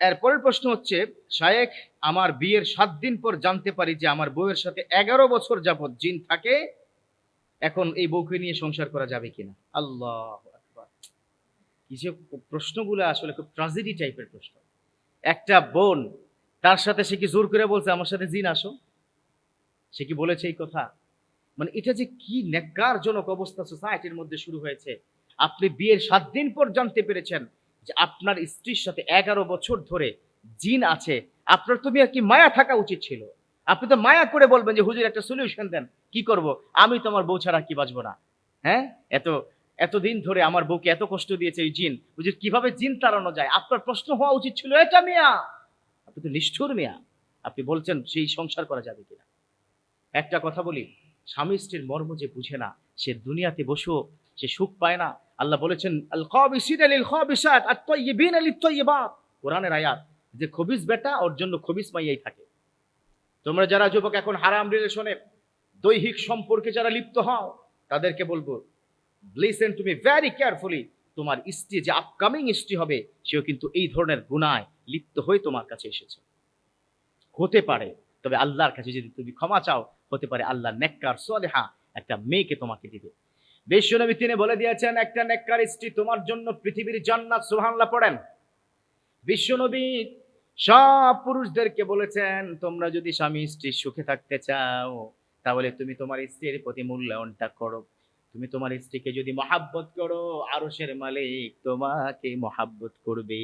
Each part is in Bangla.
এরপরের প্রশ্ন হচ্ছে, শায়েখ, আমার বিয়ের সাত দিন পর জানতে পারি যে আমার বউয়ের সাথে এগারো বছর যাবৎ জিন থাকে, এখন এই বউকে নিয়ে সংসার করা যাবে কিনা? আল্লাহ প্রশ্নগুলো আসলে খুব ট্রাজেডি টাইপের প্রশ্ন। একটা বোন, তার সাথে সে কি জোর করে বলছে, আমার সাথে জিন আসো সে কি বলেছে এই কথা? মানে এটা যে কি ন্যাক্কারজনক অবস্থা সোসাইটির মধ্যে শুরু হয়েছে। আপনি বিয়ের সাত দিন পর জানতে পেরেছেন যে আপনার স্ত্রীর সাথে এগারো বছর ধরে জিন আছে, আপনার তো আর কি মায়া থাকা উচিত ছিল? আপনি তো মায়া করে বলবেন যে, হুজুর, একটা সলিউশন দেন। কি করব? আমি তো আমার বউ ছাড়া কি বাঁচবো না? হ্যাঁ? এত, এতদিন ধরে আমার বউকে এত কষ্ট দিয়েছে এই জিন। হুজুর, কীভাবে জিন তাড়ানো যায়? আপনার প্রশ্ন হওয়া উচিত ছিল, এটা মিয়া! আপনি তো নিষ্ঠুর মিয়া। আপনি বলছেন, সেই সংসার করা যাবে কিনা? একটা কথা বলি, স্বামী স্ত্রীর মর্ম যে বুঝে না, সে দুনিয়াতে বসেও সে সুখ পায় না আল্লাহ বলেছেন আল খাবিসিন লিল খাবিসাত আত তাইয়িবিন লিত তাইয়িবাত কোরআনের আয়াত, যে খবিস বেটা, ওর জন্য খবিস মাইয়াই থাকে। তোমরা যারা যুবক এখন হারাম রিলেশনে, দৈহিক সম্পর্কে যারা লিপ্ত হও, তাদেরকে বলব লিসেন তুমি ভেরি কেয়ারফুলি তোমার স্ত্রী যে আপকামিং স্ত্রী হবে, সেও কিন্তু এই ধরনের গুণায় লিপ্ত হয়ে তোমার কাছে এসেছে। হতে পারে, তবে আল্লাহর কাছে যদি তুমি ক্ষমা চাও, হতে পারে আল্লাহ নেককার, সোলেহা একটা মেয়েকে তোমাকে দিবে। বিশ্বনবী তিনি বলে দিয়েছেন, একটা নেককার স্ত্রী তোমার জন্য পৃথিবীর জান্নাত সুবহানাল্লাহ পড়েন। বিশ্বনবী সব পুরুষদেরকে বলেছেন, তোমরা যদি স্বামী স্ত্রী সুখে থাকতে চাও, তাহলে তুমি তোমার স্ত্রীর প্রতি মূল্যায়নটা করো। তুমি তোমার স্ত্রীকে যদি মহাব্বত করো, আরশের মালিক তোমাকে মহাব্বত করবে।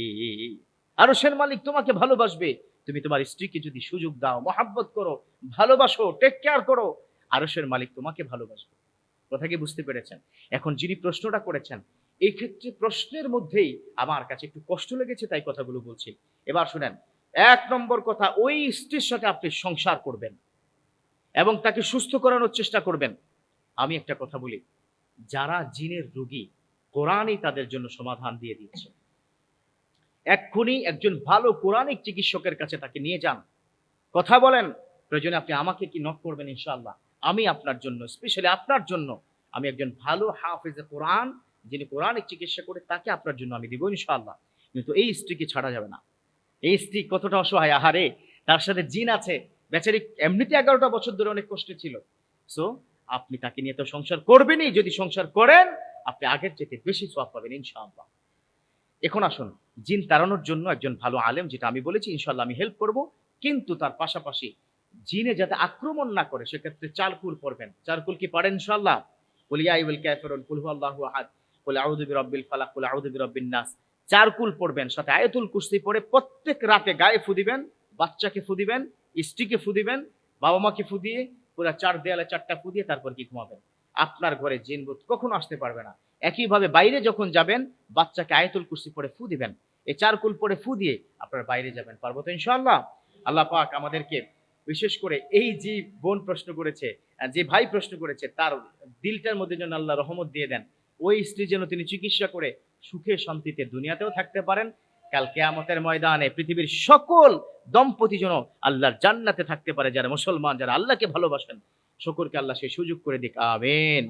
আরশের মালিক তোমাকে ভালোবাসবে। তুমি তোমার স্ত্রীকে যদি সুযোগ দাও, মহাব্বত করো, ভালোবাসো টেক কেয়ার করো, আরশের মালিক তোমাকে ভালোবাসবে। কথা কি বুঝতে পেরেছেন? এখন যিনি প্রশ্নটা করেছেন, এই ক্ষেত্রে প্রশ্নের মধ্যেই আমার কাছে একটু কষ্ট লেগেছে, তাই কথাগুলো বলছি। এবার শুনেন, এক নম্বর কথা, ওই স্ত্রীর সাথে আপনি সংসার করবেন এবং তাকে সুস্থ করানোর চেষ্টা করবেন। আমি একটা কথা বলি, যারা জিনের রোগী, কোরআনই তাদের জন্য সমাধান দিয়ে দিয়েছে। এক্ষুনি একজন ভালো কোরআনিক চিকিৎসকের কাছে তাকে নিয়ে যান। কথা বলেন, প্রয়োজনে আপনি আমাকে কি নক করবেন, ইনশাআল্লাহ? আমি আপনার জন্য স্পেশালি আপনার জন্য, আমি একজন ভালো হাফেজে কোরআন, যিনি কোরআনিক চিকিৎসা করে তাকে আপনার জন্য আমি দিব ইনশাআল্লাহ। কিন্তু এই স্ত্রীকে ছাড়া যাবে না। এই স্ত্রী কতটা অসহায়, আহারে! তার সাথে জিন আছে। বেচারি এমনিতে এগারোটা বছর ধরে অনেক কষ্টে ছিল। সো আপনি তাকে নিয়ে তো সংসার করবেনই। যদি সংসার করেন, আপনি আগের চেয়ে বেশি সব পাবেন ইনশাআল্লাহ। এখন আসুন, জিন তাড়ানোর জন্য একজন ভালো আলেম, যেটা আমি বলেছি ইনশাল্লাহ আমি হেল্প করব। কিন্তু তার পাশাপাশি জিনে যাতে আক্রমণ না করে, সেক্ষেত্রে চারকুল পড়বেন। চারকুল কি পারেন ইনশাল্লাহ বলিয়া ইউল ক্যাফেরুল কুলহু আল্লাহু আহাদ বলে আউযু বিরাব্বিল ফালাক বলে আউযু বিরাব্বিন নাস। চারকুল পড়বেন, সাথে আয়াতুল কুরসি পড়ে প্রত্যেক রাতে গায়ে ফু দিবেন, বাচ্চাকে ফু দিবেন, স্ত্রীকে ফু দিবেন বাবা মাকে ফু দিয়ে পুরো চার দেয়ালে চারটা ফু দিয়ে তারপর কি ঘুমাবেন? আপনার ঘরে জিন ভূত কখনো আসতে পারবে না। একইভাবে বাইরে যখন যাবেন, বাচ্চাকে আয়াতুল কুস্তি পড়ে ফু দিবেন। এই চারকুল পড়ে ফু দিয়ে আপনার বাইরে যাবেন পারব তো ইনশাআল্লাহ? আল্লাহ পাক আমাদেরকে বিশেষ করে এই যে বোন প্রশ্ন করেছে যে ভাই প্রশ্ন করেছে, তার দিলটার মধ্যে যেন আল্লাহ রহমত দিয়ে দেন, ওই স্ত্রী যেন তিনি চিকিৎসা করে সুখে শান্তিতে দুনিয়াতেও থাকতে পারেন। কাল কেয়ামতের ময়দানে পৃথিবীর সকল দম্পতি যেন আল্লাহর জান্নাতে থাকতে পারে, যারা মুসলমান, যারা আল্লাহকে ভালোবাসেন শকুরকে আল্লাহ সেই সুযোগ করে দিক। আমিন।